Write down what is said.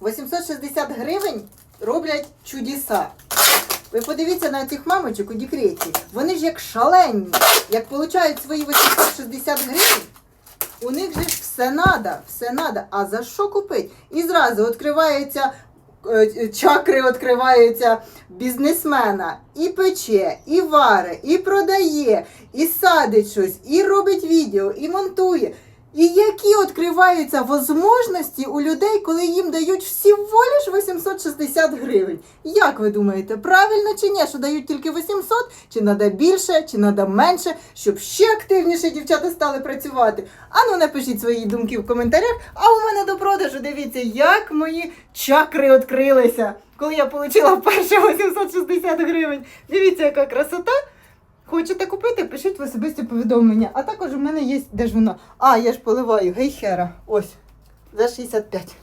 860 гривень роблять чудеса. Ви подивіться на цих мамочок у декреті. Вони ж як шалені, як получають свої 860 гривень. У них же все надо, все надо. А за що купити? І зразу відкриваються е, чакри, відкриваються бізнесмена. І пече, і варе, і продає, і садить щось, і робить відео, і монтує. І які відкриваються можливості у людей, коли їм дають всього лиш 860 гривень? Як ви думаєте, правильно чи ні, що дають тільки 800, чи треба більше, чи треба менше, щоб ще активніше дівчата стали працювати? Ану, напишіть свої думки в коментарях. А у мене до продажу дивіться, як мої чакри відкрилися, коли я отримала перше 860 гривень. Дивіться, яка красота. Хочете купити, пишіть в особисті повідомлення. А також у мене є, де ж воно? А, я ж поливаю гейхера. Ось, за 65.